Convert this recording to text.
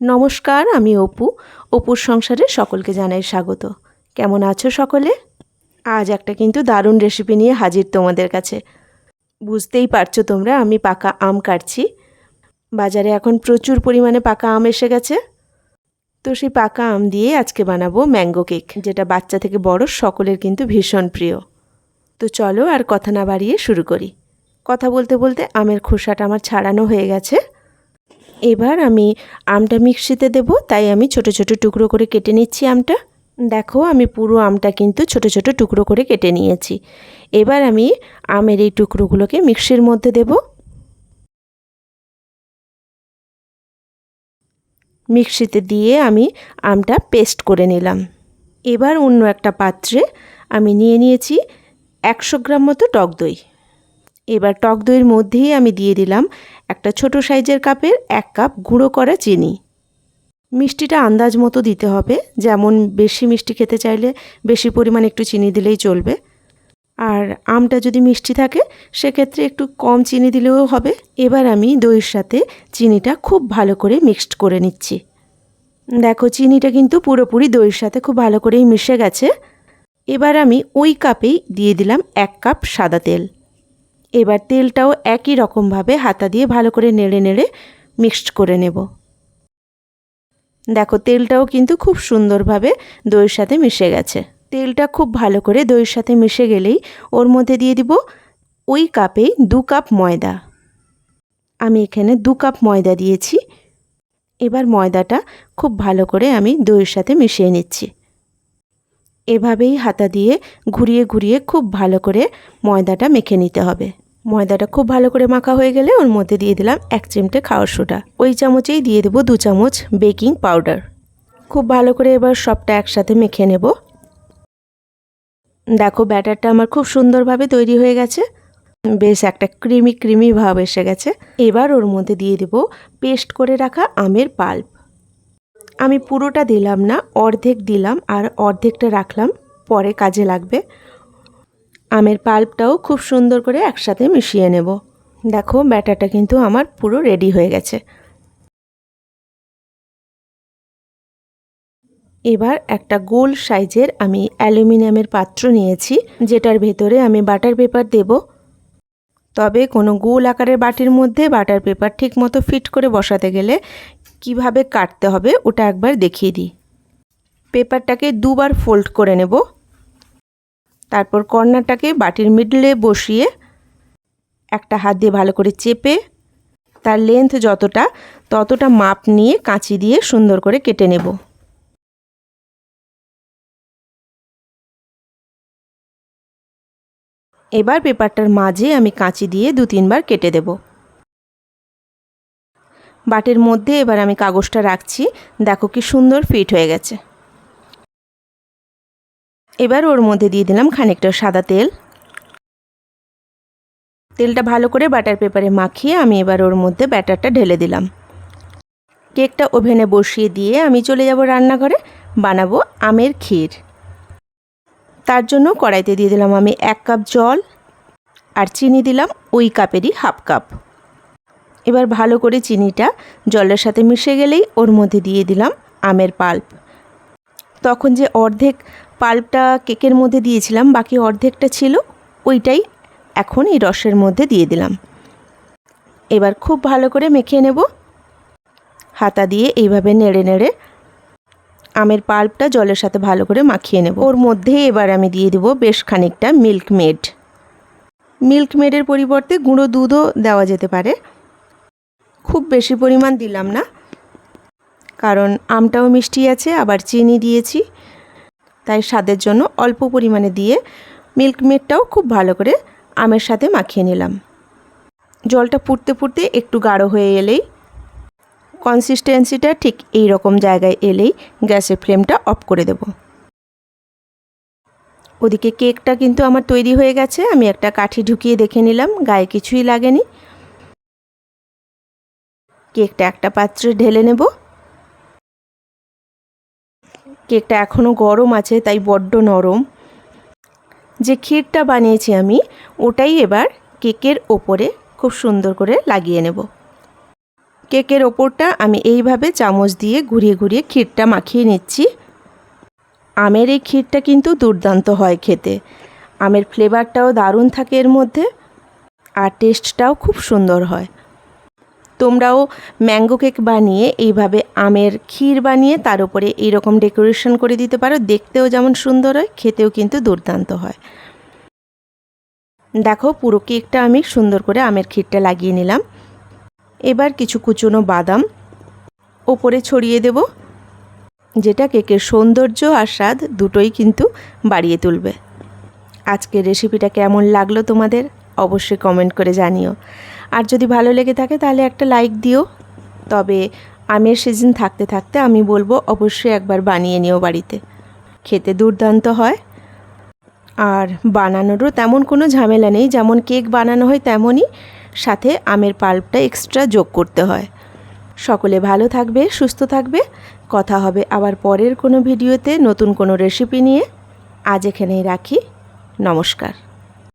নমস্কার, আমি অপু। অপুর সংসারে সকলকে জানাই স্বাগত। কেমন আছো সকলে? আজ একটা কিন্তু দারুণ রেসিপি নিয়ে হাজির তোমাদের কাছে। বুঝতেই পারছ তোমরা, আমি পাকা আম কাটছি। বাজারে এখন প্রচুর পরিমাণে পাকা আম এসে গেছে। তো সেই পাকা আম দিয়ে আজকে বানাবো ম্যাঙ্গো কেক, যেটা বাচ্চা থেকে বড় সকলের কিন্তু ভীষণ প্রিয়। তো চলো আর কথা না বাড়িয়ে শুরু করি। কথা বলতে বলতে আমের খোসাটা আমার ছাড়ানো হয়ে গেছে। এবার আমি আমটা মিক্সিতে দেব, তাই আমি ছোট ছোট টুকরো করে কেটে নিচ্ছি আমটা। দেখো, আমি পুরো আমটা কিন্তু ছোট ছোট টুকরো করে কেটে নিয়েছি। এবার আমি আমের এই টুকরোগুলোকে মিক্সির মধ্যে দেব। মিক্সিতে দিয়ে আমি আমটা পেস্ট করে নিলাম। এবার অন্য একটা পাত্রে আমি নিয়ে নিয়েছি একশো গ্রাম মতো টক দই। এবার টক দইয়ের মধ্যেই আমি দিয়ে দিলাম একটা ছোট সাইজের কাপের এক কাপ গুঁড়ো করা চিনি। মিষ্টিটা আন্দাজ মতো দিতে হবে, যেমন বেশি মিষ্টি খেতে চাইলে বেশি পরিমাণ একটু চিনি দিলেই চলবে। আর আমটা যদি মিষ্টি থাকে, সেক্ষেত্রে একটু কম চিনি দিলেও হবে। এবার আমি দইয়ের সাথে চিনিটা খুব ভালো করে মিক্সড করে নিচ্ছি। দেখো, চিনিটা কিন্তু পুরোপুরি দইয়ের সাথে খুব ভালো করেই মিশে গেছে। এবার আমি ওই কাপেই দিয়ে দিলাম এক কাপ সাদা তেল। এবার তেলটাও একই রকমভাবে হাতা দিয়ে ভালো করে নেড়ে নেড়ে মিক্সড করে নেব। দেখো, তেলটাও কিন্তু খুব সুন্দরভাবে দইয়ের সাথে মিশে গেছে। তেলটা খুব ভালো করে দইয়ের সাথে মিশে গেলেই ওর মধ্যে দিয়ে দিব ওই কাপেই দু কাপ ময়দা। আমি এখানে দু কাপ ময়দা দিয়েছি। এবার ময়দাটা খুব ভালো করে আমি দইয়ের সাথে মিশিয়ে নিচ্ছি। এভাবেই হাতা দিয়ে ঘুরিয়ে ঘুরিয়ে খুব ভালো করে ময়দাটা মেখে নিতে হবে। ময়দাটা খুব ভালো করে মাখা হয়ে গেলে ওর মধ্যে দিয়ে দিলাম এক চিমটে খাওয়ার সোডা। ওই চামচেই দিয়ে দেবো দু চামচ বেকিং পাউডার। খুব ভালো করে এবার সবটা একসাথে মেখে নেব। দেখো ব্যাটারটা আমার খুব সুন্দরভাবে তৈরি হয়ে গেছে। বেশ একটা ক্রিমি ক্রিমি ভাব এসে গেছে। এবার ওর মধ্যে দিয়ে দেব পেস্ট করে রাখা আমের পাল্প। আমি পুরোটা দিলাম না, অর্ধেক দিলাম আর অর্ধেকটা রাখলাম, পরে কাজে লাগবে। আমের পাল্পটাও খুব সুন্দর করে একসাথে মিশিয়ে নেব। দেখো, ব্যাটারটা কিন্তু আমার পুরো রেডি হয়ে গেছে। এবার একটা গোল সাইজের আমি অ্যালুমিনিয়ামের পাত্র নিয়েছি, যেটার ভেতরে আমি বাটার পেপার দেব। তবে কোনো গোল আকারের বাটির মধ্যে বাটার পেপার ঠিক মতো ফিট করে বসাতে গেলে কীভাবে কাটতে হবে ওটা একবার দেখিয়ে দিই। পেপারটাকে দুবার ফোল্ড করে নেব। তারপর কর্নারটাকে বাটির মিডলে বসিয়ে একটা হাত দিয়ে ভালো করে চেপে তার লেন্থ যতটা, ততটা মাপ নিয়ে কাঁচি দিয়ে সুন্দর করে কেটে নেব। এবার পেপারটার মাঝে আমি কাঁচি দিয়ে দু তিনবার কেটে দেব। বাটির মধ্যে এবার আমি কাগজটা রাখছি। দেখো কি সুন্দর ফিট হয়ে গেছে। এবার ওর মধ্যে দিয়ে দিলাম খানিকটা সাদা তেল। তেলটা ভালো করে বাটার পেপারে মাখিয়ে আমি এবার ওর মধ্যে ব্যাটারটা ঢেলে দিলাম। কেকটা ওভেনে বসিয়ে দিয়ে আমি চলে যাব রান্নাঘরে। বানাবো আমের ক্ষীর। তার জন্য কড়াইতে দিয়ে দিলাম আমি এক কাপ জল। আর চিনি দিলাম ওই কাপেরই হাফ কাপ। এবার ভালো করে চিনিটা জলের সাথে মিশে গেলেই ওর মধ্যে দিয়ে দিলাম আমের পাল্প। তখন যে অর্ধেক পাল্পটা কেকের মধ্যে দিয়েছিলাম, বাকি অর্ধেকটা ছিল ওইটাই এখন এই রসের মধ্যে দিয়ে দিলাম। এবার খুব ভালো করে মেখে নেব। হাতা দিয়ে এইভাবে নেড়ে নেড়ে আমের পাল্পটা জলের সাথে ভালো করে মাখিয়ে নেব। ওর মধ্যে এবার আমি দিয়ে দেবো বেশ খানিকটা মিল্ক মেড। মিল্ক মেডের পরিবর্তে গুঁড়ো দুধও দেওয়া যেতে পারে। খুব বেশি পরিমাণ দিলাম না। কারণ আমটাও মিষ্টি আছে, আবার চিনি দিয়েছি। তাই স্বাদের জন্য অল্প পরিমাণে দিয়ে মিল্ক মেডটাও খুব ভালো করে আমের সাথে মাখিয়ে নিলাম। জলটা ফুটতে ফুটতে একটু গাঢ় হয়ে এলেই কনসিস্টেন্সিটা ঠিক এই রকম জায়গায় এলেই গ্যাসের ফ্লেমটা অফ করে দেব। ওদিকে কেকটা কিন্তু আমার তৈরি হয়ে গেছে, আমি একটা কাঠি ঢুকিয়ে দেখে নিলাম, গায়ে কিছুই লাগেনি। কেকটা একটা পাত্রে ঢেলে নেব। কেকটা এখনও গরম আছে, তাই বড্ড নরম। যে ক্ষীরটা বানিয়েছি আমি, ওটাই এবার কেকের ওপরে খুব সুন্দর করে লাগিয়ে নেব। কেকের ওপরটা আমি এইভাবে চামচ দিয়ে ঘুরিয়ে ঘুরিয়ে ক্ষীরটা মাখিয়ে নিচ্ছি। আমের এই ক্ষীরটা কিন্তু দুর্দান্ত হয় খেতে। আমের ফ্লেভারটাও দারুণ থাকে এর মধ্যে। আর টেস্টটাও খুব সুন্দর হয়। তোমরাও ম্যাঙ্গো কেক বানিয়ে এইভাবে আমের ক্ষীর বানিয়ে তার উপরে এইরকম ডেকোরেশন করে দিতে পারো। দেখতেও যেমন সুন্দর হয়, খেতেও কিন্তু দুর্দান্ত হয়। দেখো পুরো কেকটা আমি সুন্দর করে আমের ক্ষীরটা লাগিয়ে নিলাম। এবার কিছু কুচনো বাদাম ওপরে ছড়িয়ে দেব, যেটা কেকের সৌন্দর্য আর স্বাদ দুটোই কিন্তু বাড়িয়ে তুলবে। আজকের রেসিপিটা কেমন লাগল তোমাদের? অবশ্যই কমেন্ট করে জানিও। আর যদি ভালো লেগে থাকে তাহলে একটা লাইক দিও। তবে আমের সিজন থাকতে থাকতে আমি বলব অবশ্যই একবার বানিয়ে নিও বাড়িতে। খেতে দুর্দান্ত হয়। আর বানানোরও তেমন কোনো ঝামেলা নেই, যেমন কেক বানানো হয় তেমনই। সাথে আমের পাল্পটা এক্সট্রা যোগ করতে হয়। সকলে ভালো থাকবে, সুস্থ থাকবে। কথা হবে আবার পরের কোনো ভিডিওতে নতুন কোনো রেসিপি নিয়ে। আজ এখানেই রাখি। নমস্কার।